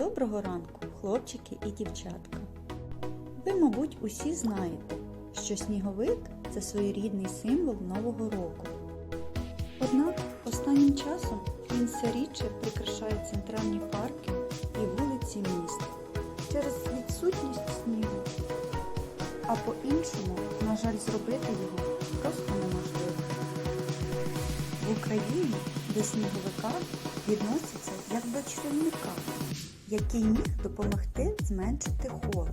Доброго ранку, хлопчики і дівчатка. Ви, мабуть, усі знаєте, що сніговик це своєрідний символ Нового року. Однак останнім часом він все рідше прикрашає центральні парки і вулиці міста через відсутність снігу. А по-іншому, на жаль, зробити його просто неможливо. В Україні до сніговика відносяться як до чарівника, який міг допомогти зменшити холод.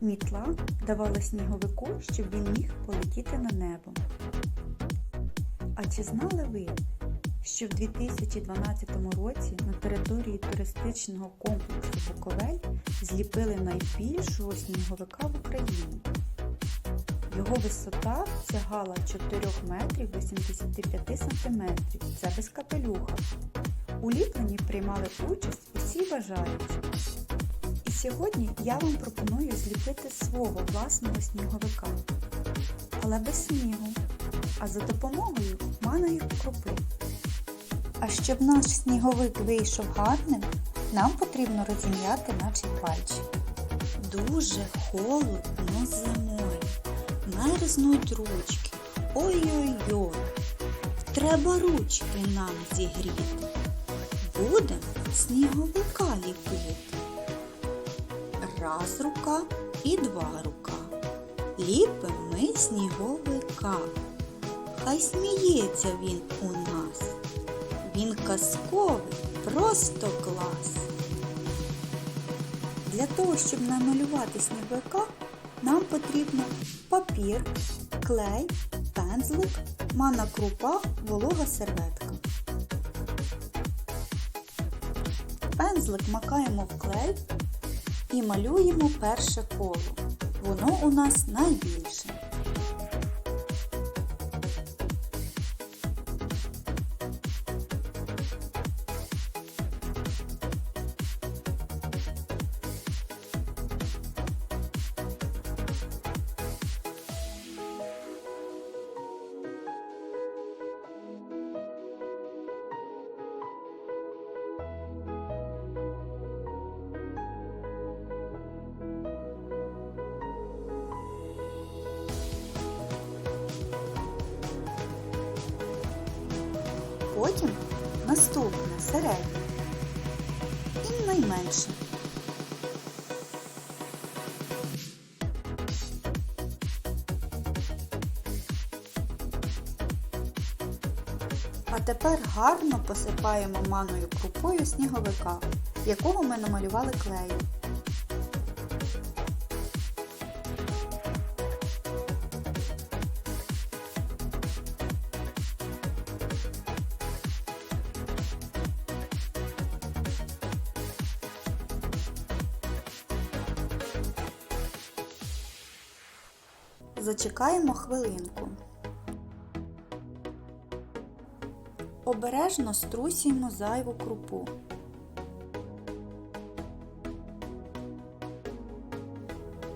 Мітла давала сніговику, щоб він міг полетіти на небо. А чи знали ви, що в 2012 році на території туристичного комплексу Буковель зліпили найбільшого сніговика в Україні? Його висота сягала 4 метрів 85 сантиметрів. Це без капелюха. У ліпленні приймали участь усі бажаючі. І сьогодні я вам пропоную зліпити свого власного сніговика. Але без снігу, а за допомогою маної крупи. А щоб наш сніговик вийшов гарним, нам потрібно розім'яти наші пальчики. Дуже холодно зимою. Мерзнуть ручки. Ой-ой-ой. Треба ручки нам зігріти. Будем сніговика ліпити. Раз рука і два рука. Ліпим ми сніговика. Хай сміється він у нас. Він казковий, просто клас. Для того, щоб намалювати сніговика, нам потрібно папір, клей, пензлик, манна крупа, волога серветка. Пензлик макаємо в клей і малюємо перше коло. Воно у нас найбільше. Потім наступне середнє і найменше. А тепер гарно посипаємо манною крупою сніговика, якого ми намалювали клеєм. Зачекаємо хвилинку. Обережно струсіємо зайву крупу.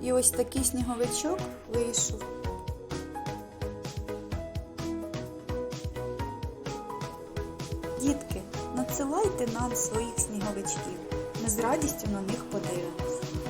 І ось такий сніговичок вийшов. Дітки, надсилайте нам своїх сніговичків. Ми з радістю на них подивимось.